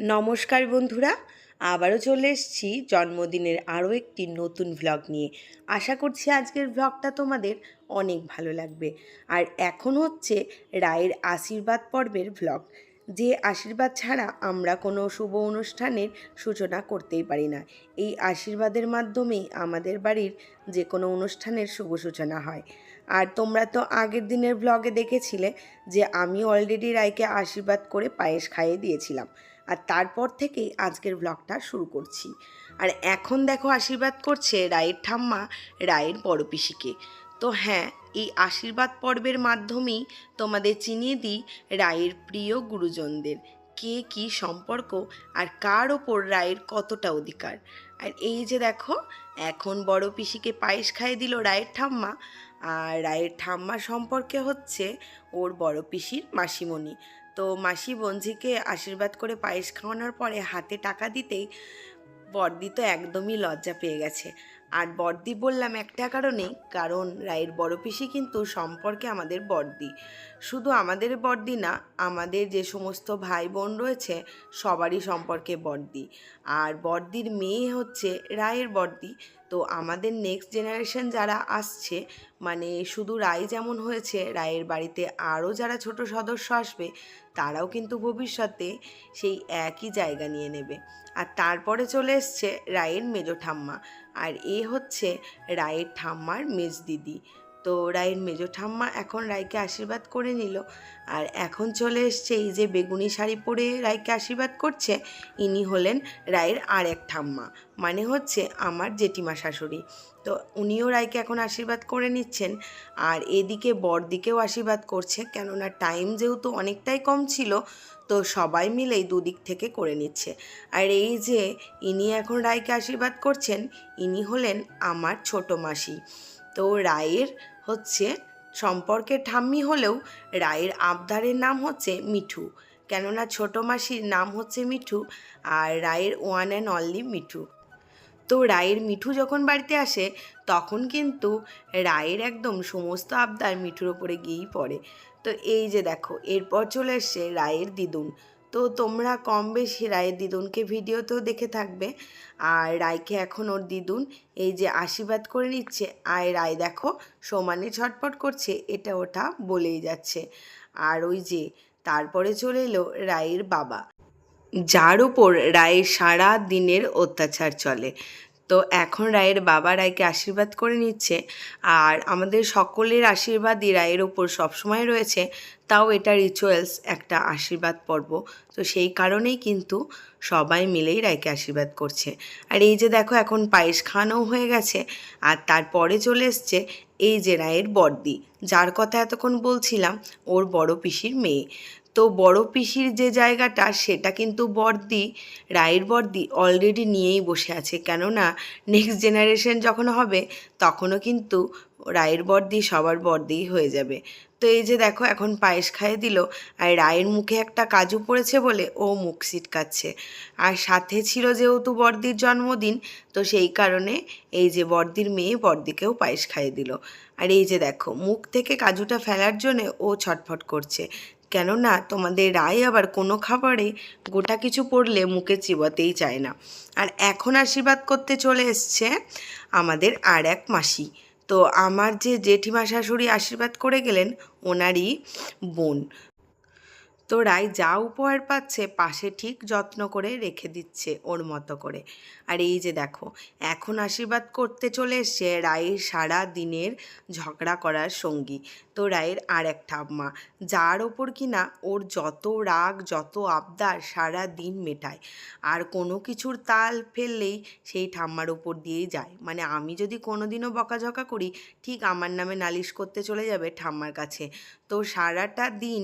নমস্কার বন্ধুরা, আবারও চলে এসেছি জন্মদিনের আরও একটি নতুন ভ্লগ নিয়ে। আশা করছি আজকের ভ্লগটা তোমাদের অনেক ভালো লাগবে। আর এখন হচ্ছে রায়ের আশীর্বাদ পর্বের ভ্লগ যে আশীর্বাদ ছাড়া আমরা কোনো শুভ অনুষ্ঠানের সূচনা করতেই পারি না। এই আশীর্বাদের মাধ্যমেই আমাদের বাড়ির যে কোনো অনুষ্ঠানের শুভ সূচনা হয়। আর তোমরা তো আগের দিনের ব্লগে দেখেছিলে যে আমি অলরেডি রায়কে আশীর্বাদ করে পায়েস খাইয়ে দিয়েছিলাম। আর তারপর থেকেই আজকের ব্লগটা শুরু করছি। আর এখন দেখো আশীর্বাদ করছে রায়ের ঠাম্মা, রায়ের বড় পিসিকে। তো হ্যাঁ এই আশীর্বাদ পর্বের মাধ্যমেই তোমাদের চিনিয়ে দিই রায়ের প্রিয় গুরুজনদের। কে কি সম্পর্ক আর কার ওপর রায়ের কতটা অধিকার। আর এই যে দেখো, এখন বড় পিসিকে পায়েস খাইয়ে দিল রায়ের ঠাম্মা। আর রায়ের ঠাম্মা সম্পর্কে হচ্ছে ওর বড় পিসির মাসিমণি। তো মাসি বঞ্জিকে আশীর্বাদ করে পায়েস খাওয়ানোর পরে হাতে টাকা দিতেই বর্দি তো একদমই লজ্জা পেয়ে গেছে। আর বর্দি বললাম একটা কারণেই কারণ রায়ের বড় পিসি কিন্তু সম্পর্কে আমাদের বর্দি শুধু আমাদের বর্দি না, আমাদের যে সমস্ত ভাই বোন রয়েছে, সবারই সম্পর্কে বর্দি আর বর্দির মেয়ে হচ্ছে রায়ের বর্দি তো আমাদের নেক্সট জেনারেশন যারা আসছে মানে শুধু রায় যেমন হয়েছে, রায়ের বাড়িতে আরও যারা ছোট সদস্য আসবে, তারাও কিন্তু ভবিষ্যতে সেই একই জায়গা নিয়ে নেবে। আর তারপরে চলে এসছে রায়ের মেজো ঠাম্মা। আর এ হচ্ছে রায়ের ঠাম্মার মেজ দিদি। তো রায়ের মেজো ঠাম্মা এখন রায়কে আশীর্বাদ করে নিল। আর এখন চলে এসছে এই যে বেগুনি শাড়ি পরে রায়কে আশীর্বাদ করছে, ইনি হলেন রায়ের আর এক ঠাম্মা মানে হচ্ছে আমার জেঠিমা শাশুড়ি। তো উনিও রায়কে এখন আশীর্বাদ করে নিচ্ছেন। আর এদিকে বরদিকেও আশীর্বাদ করছে, কেননা টাইম যেহেতু অনেকটাই কম ছিল তো সবাই মিলেই দুদিক থেকে করে নিচ্ছে। আর এই যে ইনি এখন রায়কে আশীর্বাদ করছেন, ইনি হলেন আমার ছোট মাসি। তো রায়ের হচ্ছে সম্পর্কে ঠাম্মি হলেও রায়ের আবদারের নাম হচ্ছে মিঠু। কেননা ছোট মাসির নাম হচ্ছে মিঠু আর রায়ের ওয়ান অ্যান্ড অনলি মিঠু। তো রায়ের মিঠু যখন বাড়িতে আসে, তখন কিন্তু রায়ের একদম সমস্ত আবদার মিঠুর ওপরে গিয়েই পড়ে। তো এই যে দেখো, এরপর চলে এসছে রায়ের দিদুন তো তোমরা কম বেশি রায়ের দিদুনকে ভিডিওতেও দেখে থাকবে। আর রায়কে এখন ওর দিদুন এই যে আশীর্বাদ করে নিচ্ছে। আর রায় দেখো, সমানে ছটপট করছে, এটা ওটা বলেই যাচ্ছে। আর ওই যে, তারপরে চলে এলো রায়ের বাবা। যার উপর রায়ের সারা দিনের অত্যাচার চলে। তো এখন রায়ের বাবা রায়কে আশীর্বাদ করে নিচ্ছে আর আমাদের সকলের আশীর্বাদই রায়ের ওপর সবসময় রয়েছে, তাও এটা রিচুয়ালস একটা আশীর্বাদ পর্ব। তো সেই কারণেই কিন্তু সবাই মিলেই রায়কে আশীর্বাদ করছে। আর এই যে দেখো, এখন পায়েস খাওয়ানোও হয়ে গেছে আর তারপরে চলে এসছে এই যে রায়ের বর্দি যার কথা এতক্ষণ বলছিলাম, ওর বড় পিসির মেয়ে। তো বড় পিসির যে জায়গাটা, সেটা কিন্তু বর্দি, রায়ের বর্দি অলরেডি নিয়েই বসে আছে। কেননা নেক্সট জেনারেশন যখন হবে, তখনও কিন্তু রায়ের বর্দি সবার বর্দিই হয়ে যাবে। তো এই যে দেখো, এখন পায়েস খাইয়ে দিল, আর রায়ের মুখে একটা কাজু পড়েছে বলে ও মুখ সিটকাচ্ছে আর সাথে ছিল যেহেতু বর্দির জন্মদিন, তো সেই কারণে এই যে বর্দির মেয়ে বর্দিকেও পায়েস খাইয়ে দিল। আর এই যে দেখো, মুখ থেকে কাজুটা ফেলার জন্যে ও ছটফট করছে। কেননা তোমাদের রায় আবার কোনো খাবারে গোটা কিছু পড়লে মুখে চিবাতেই চায় না। আর এখন আশীর্বাদ করতে চলে এসছে আমাদের আর এক মাসি। তো আমার যে জেঠিমা শাশুড়ি আশীর্বাদ করে গেলেন, ওনারই বোন। তো রায় যা উপহার পাচ্ছে, পাশে ঠিক যত্ন করে রেখে দিচ্ছে ওর মতো করে। আর এই যে দেখো, এখন আশীর্বাদ করতে চলে এসছে রায়ের সারা দিনের ঝগড়া করার সঙ্গী। তো রায়ের আর এক ঠাম্মা যার ওপর কিনা ওর যত রাগ, যত আবদার সারা দিন মেটায়। আর কোনো কিছুর তাল ফেললেই সেই ঠাম্মার ওপর দিয়েই যায়। মানে আমি যদি কোনো দিনও বকাঝকা করি, ঠিক আমার নামে নালিশ করতে চলে যাবে ঠাম্মার কাছে। তো সারাটা দিন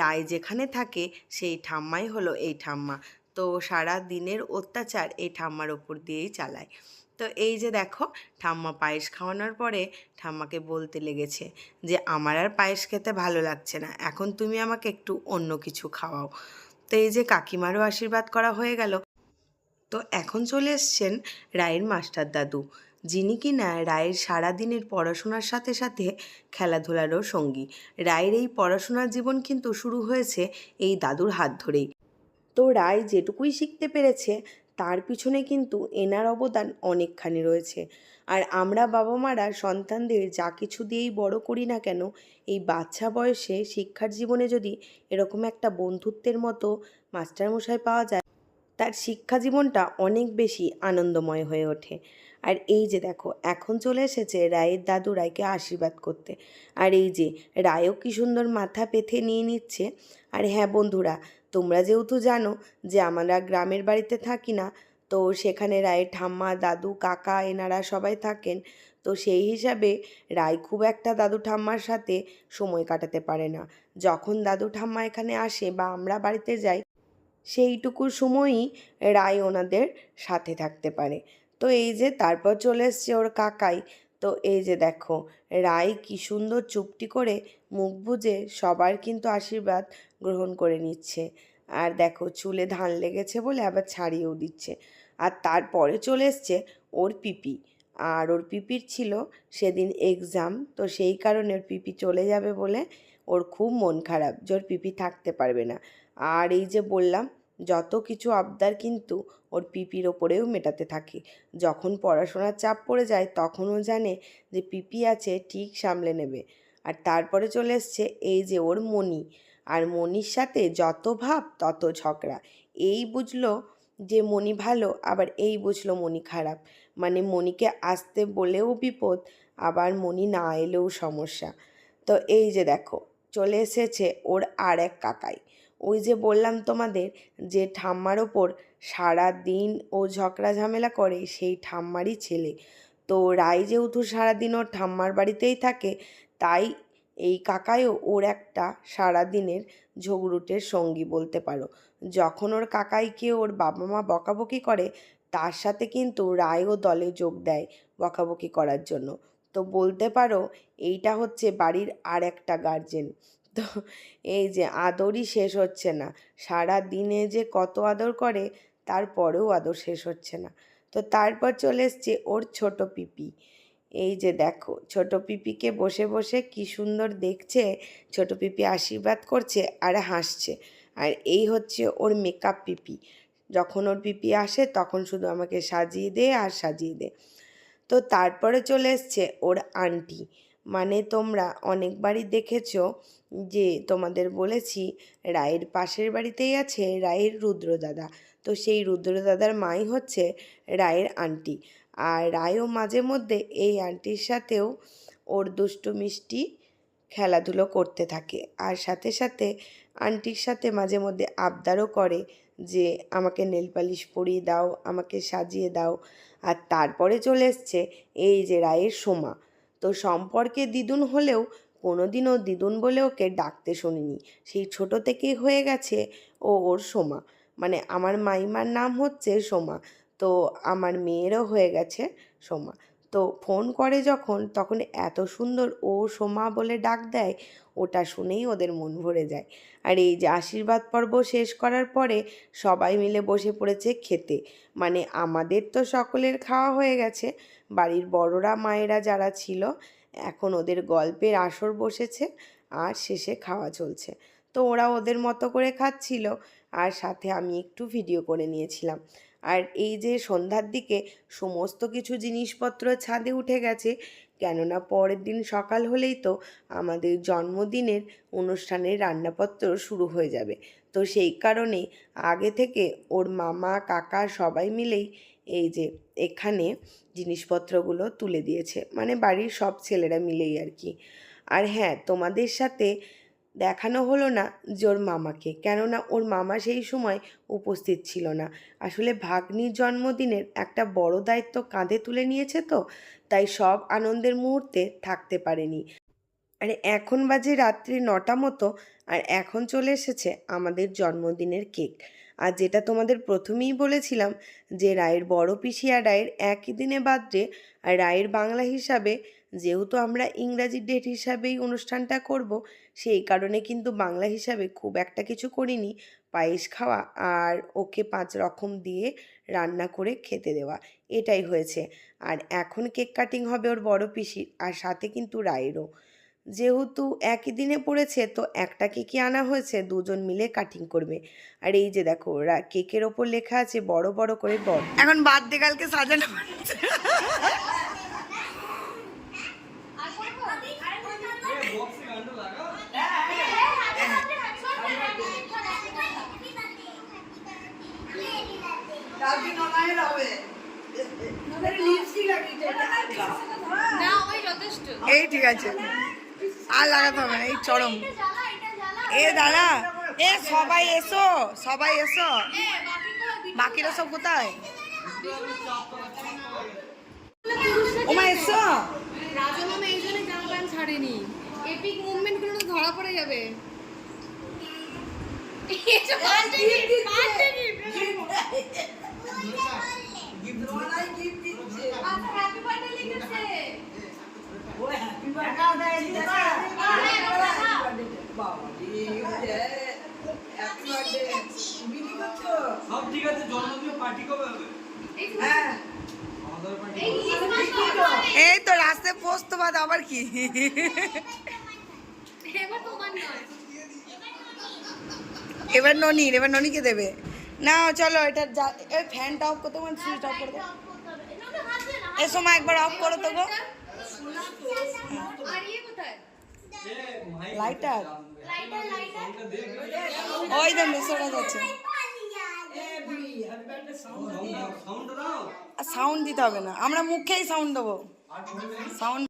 রায় যেখানে থাকে, সেই ঠাম্মাই হলো এই ঠাম্মা। তো সারা দিনের অত্যাচার এই ঠাম্মার ওপর দিয়েই চালায়। তো এই যে দেখো, ঠাম্মা পায়েস খাওয়ানোর পরে ঠাম্মাকে বলতে লেগেছে যে, আমার আর পায়েস খেতে ভালো লাগছে না, এখন তুমি আমাকে একটু অন্য কিছু খাওয়াও। তো এই যে কাকিমারও আশীর্বাদ করা হয়ে গেল। তো এখন চলে এসছেন রায়ের মাস্টার দাদু, যিনি কিনা রায়ের সারাদিনের পড়াশোনার সাথে সাথে খেলাধুলারও সঙ্গী। রায়ের এই পড়াশোনার জীবন কিন্তু শুরু হয়েছে এই দাদুর হাত ধরেই। রায় যেটুকুই শিখতে পেরেছে, তার পিছনে কিন্তু এনার অবদান অনেকখানি রয়েছে। আর আমরা বাবা মারা সন্তানদের যা কিছু দিয়েই বড় করি না কেন, এই বাচ্চা বয়সে শিক্ষার জীবনে যদি এরকম একটা বন্ধুত্বের মতো মাস্টারমশাই পাওয়া যায়, তার শিক্ষা জীবনটা অনেক বেশি আনন্দময় হয়ে ওঠে। আর এই যে দেখো, এখন চলে এসেছে রায়ের দাদু রায়কে আশীর্বাদ করতে। আর এই যে রায়ও কি সুন্দর মাথা পেথে নিয়ে নিচ্ছে। আর হ্যাঁ বন্ধুরা তোমরা যেহেতু জানো যে আমরা গ্রামের বাড়িতে থাকি না, তো সেখানে রায়ের ঠাম্মা, দাদু, কাকা, এনারা সবাই থাকেন, তো সেই হিসাবে রায় খুব একটা দাদু ঠাম্মার সাথে সময় কাটাতে পারে না। যখন দাদু ঠাম্মা এখানে আসে বা আমরা বাড়িতে যাই, সেইটুকু সময়ই রায় ওনাদের সাথে থাকতে পারে। তো এই যে তারপর চলে এসছে ওর কাকাই তো এই যে দেখো রায় কি সুন্দর চুপটি করে মুখ বুজে সবার কিন্তু আশীর্বাদ গ্রহণ করে নিচ্ছে। আর দেখো, চুলে ধান লেগেছে বলে আবার ছাড়িয়েও দিচ্ছে। আর তারপরে চলে এসছে ওর পিপি। আর ওর পিপির ছিল সেদিন এক্সাম তো সেই কারণে ওর পিপি চলে যাবে বলে ওর খুব মন খারাপ যে ওর পিপি থাকতে পারবে না। আর এই যে বললাম যত কিছু আবদার কিন্তু ওর পিপির ওপরেও মেটাতে থাকে। যখন পড়াশোনার চাপ পড়ে যায় তখনও জানে যে পিপি আছে, ঠিক সামলে নেবে। আর তারপরে চলে এসছে এই যে ওর মণি। আর মণির সাথে যত ভাব, তত ঝগড়া। এই বুঝলো যে মণি ভালো, আবার এই বুঝলো মণি খারাপ। মানে মণিকে আসতে বলেও বিপদ, আবার মণি না এলেও সমস্যা। তো এই যে দেখো, চলে এসেছে ওর আর এক কাকাই। ওই যে বললাম তোমাদের যে ঠাম্মার ওপর সারা দিন ও ঝগড়া ঝামেলা করে সেই ঠাম্মারই ছেলে। তো রায় যেহেতু সারাদিন ওর ঠাম্মার বাড়িতেই থাকে, তাই এই কাকাইও ওর একটা সারাদিনের ঝগড়ুটের সঙ্গী বলতে পারো। যখন ওর কাকাইকে ওর বাবা মা বকাবকি করে, তার সাথে কিন্তু রায়ও দলে যোগ দেয় বকাবকি করার জন্য। তো বলতে পারো, এইটা হচ্ছে বাড়ির আর একটা গার্জেন তো এই যে আদরই শেষ হচ্ছে না। সারা দিনে যে কত আদর করে তারপরেও আদর শেষ হচ্ছে না। তো তারপর চলে এসছে ওর ছোট পিপি। এই যে দেখো, ছোট পিপিকে বসে বসে কি সুন্দর দেখছে, ছোট পিপি আশীর্বাদ করছে আর হাসছে। আর এই হচ্ছে ওর মেকআপ পিপি। যখন ওর পিপি আসে, তখন শুধু আমাকে সাজিয়ে দে আর সাজিয়ে দে। তো তারপরে চলে এসছে ওর আন্টি মানে তোমরা অনেকবারই দেখেছ যে তোমাদের বলেছি, রায়ের পাশের বাড়িতেই আছে রায়ের রুদ্রদাদা তো সেই রুদ্রদাদার মাই হচ্ছে রায়ের আন্টি। আর রায়ও মাঝে মধ্যে এই আন্টির সাথেও ওর দুষ্টু মিষ্টি খেলাধুলো করতে থাকে। আর সাথে সাথে আন্টির সাথে মাঝে মধ্যে আবদারও করে যে, আমাকে নেল পালিশ পরিয়ে দাও, আমাকে সাজিয়ে দাও। আর তারপরে চলে এসছে এই যে রায়ের সোমা। তো সম্পর্কে দ্বিগুণ হলেও কোনোদিনও দিদুন বলে ওকে ডাকতে শুনিনি। সেই ছোট থেকেই হয়ে গেছে ও ওর সোমা। মানে আমার মাইমার নাম হচ্ছে সোমা। তো আমার মেয়েরও হয়ে গেছে সোমা। তো ফোন করে যখন, তখন এত সুন্দর ও সোমা বলে ডাক দেয়, ওটা শুনেই ওদের মন ভরে যায়। আর এই যে আশীর্বাদ পর্ব শেষ করার পরে সবাই মিলে বসে পড়েছে খেতে। মানে আমাদের তো সকলের খাওয়া হয়ে গেছে। বাড়ির বড়রা, মায়েরা যারা ছিল, এখন ওদের গল্পের আসর বসেছে আর শেষে খাওয়া চলছে। তো ওরা ওদের মতো করে খাচ্ছিল আর সাথে আমি একটু ভিডিও করে নিয়েছিলাম। আর এই যে সন্ধ্যার দিকে সমস্ত কিছু জিনিসপত্র ছাদে উঠে গেছে, কেননা পরের দিন সকাল হলেই তো আমাদের জন্মদিনের অনুষ্ঠানের রান্নাপত্র শুরু হয়ে যাবে। তো সেই কারণে আগে থেকে ওর মামা, কাকা সবাই মিলেই এই যে এখানে জিনিসপত্রগুলো তুলে দিয়েছে। মানে বাড়ির সব ছেলেরা মিলেই আর কি। আর হ্যাঁ তোমাদের সাথে দেখানো হলো না যে ওর মামাকে। কেননা ওর মামা সেই সময় উপস্থিত ছিল না। আসলে ভাগ্নির জন্মদিনের একটা বড় দায়িত্ব কাঁধে তুলে নিয়েছে তো, তাই সব আনন্দের মুহূর্তে থাকতে পারেনি। আর এখন বাজে রাত্রি নটা মতো, আর এখন চলে এসেছে আমাদের জন্মদিনের কেক। আর যেটা তোমাদের প্রথমেই বলেছিলাম যে রায়ের বড় পিসি আর রায়ের একই দিনে বার্থডে আর রায়ের বাংলা হিসাবে যেহেতু আমরা ইংরাজি ডেট হিসাবেই অনুষ্ঠানটা করব, সেই কারণে কিন্তু বাংলা হিসাবে খুব একটা কিছু করিনি। পায়েস খাওয়া আর ওকে পাঁচ রকম দিয়ে রান্না করে খেতে দেওয়া, এটাই হয়েছে। আর এখন কেক কাটিং হবে ওর বড় পিসির, আর সাথে কিন্তু রায়েরও। যেহেতু একই দিনে পড়েছে তো একটা কেকই আনা হয়েছে দুজন মিলে কাটিং করবে। আর এই যে দেখো রা- কেকের ওপর লেখা আছে বড় বড় করে বড়। এখন বার্থডে কালকে সাজানো। না ওই যথেষ্ট এই ঠিক আছে আর লাগাতে হবে না এই চরম। এ দাদা এ সবাই এসো সবাই এসো। বাকিরা সব কোথায়? ওমা এসো। রাজমামা এই জন্য জামা প্যান্ট ছাড়েনি। এপিক মুভমেন্টগুলো তো ধরা পড়ে যাবে। Birthday gift। আচ্ছা, happy birthday লিখেছে। এই তো রাস্তায় পোস্ত বাদ আবার কি? এবার ননির এবার ননিকে দেবে। না, চলো, এটা ফ্যানটা অফ করতে সুইচ অফ করে দাও এ সময় একবার অফ করো তো গো? লাইটার ওই তো মেসোরা যাচ্ছে। সাউন্ড দিতে হবে না। আমরা মুখেই সাউন্ড দেবো। সাউন্ড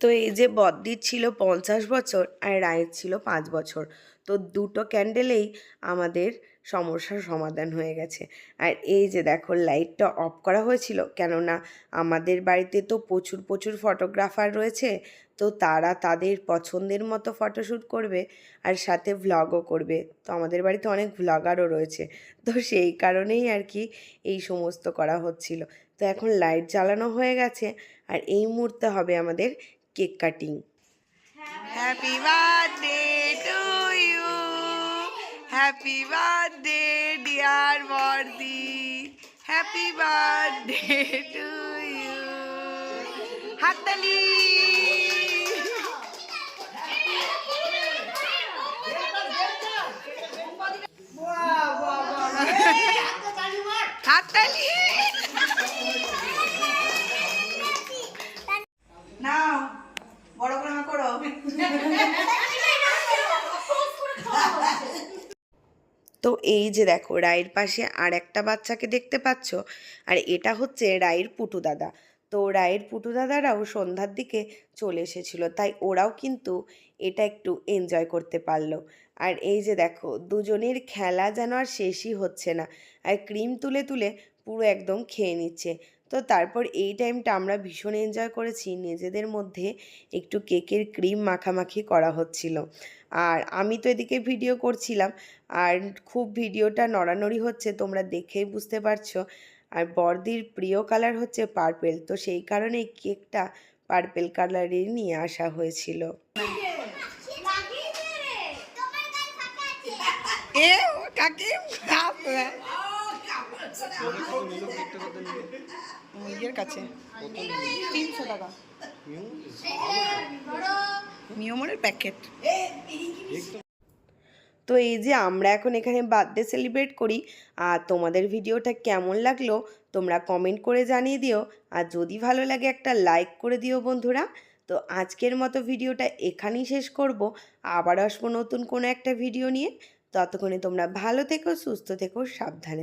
তো এই যে বদ্দির ছিল পঞ্চাশ বছর আর রায়ের ছিল পাঁচ বছর। তো দুটো ক্যান্ডেলেই আমাদের সমস্যার সমাধান হয়ে গেছে। আর এই যে দেখো লাইটটা অফ করা হয়েছিল, কেননা আমাদের বাড়িতে তো প্রচুর প্রচুর ফটোগ্রাফার রয়েছে, তো তারা তাদের পছন্দের মতো ফটোশ্যুট করবে আর সাথে ভ্লগও করবে। তো আমাদের বাড়িতে অনেক ভ্লগারও রয়েছে, তো সেই কারণেই আর কি এই সমস্ত করা হচ্ছিল। তো এখন লাইট জ্বালানো হয়ে গেছে, আর এই মুহূর্তে হবে আমাদের cake cutting happy birthday to you happy birthday dear Bardi happy birthday to you হাততালি হাততালি নাও বড় করে করো। তো এই যে দেখো, রায়ের পাশে আর একটা বাচ্চাকে দেখতে পাচ্ছ? আর এটা হচ্ছে রায়ের পুটু দাদা। তো রায়ের পুটু দাদারাও সন্ধ্যার দিকে চলে এসেছিল, তাই ওরাও কিন্তু এটা একটু এনজয় করতে পারল। আর এই যে দেখো, দুজনের খেলা যেন আর শেষই হচ্ছে না। আর ক্রিম তুলে তুলে পুরো একদম খেয়ে নিচ্ছে। তো তারপর এই টাইমটা আমরা ভীষণ এনজয় করেছি। নিজেদের মধ্যে একটু কেকের ক্রিম মাখামাখি করা হচ্ছিল। আর আমি তো এদিকে ভিডিও করছিলাম আর খুব ভিডিওটা নড়ানড়ি হচ্ছে তোমরা দেখেই বুঝতে পারছ। আর বর্দির প্রিয় কালার হচ্ছে পার্পেল তো সেই কারণে কেকটা পার্পেল কালারেরই নিয়ে আসা হয়েছিল। এ ও কাকি ইয়ের কাছে। তিনশো টাকা। মিয়মরের প্যাকেট। তো এই যে আমরা এখন এখানে বার্থডে সেলিব্রেট করি, আর তোমাদের ভিডিওটা কেমন লাগল তোমরা কমেন্ট করে জানিয়ে দিও, আর যদি ভালো লাগে একটা লাইক করে দিও বন্ধুরা। তো আজকের মতো ভিডিওটা এখানেই শেষ করব, আবার আসব নতুন কোনো একটা ভিডিও নিয়ে। ততক্ষণে তোমরা ভালো থেকো, সুস্থ থেকো, সাবধানে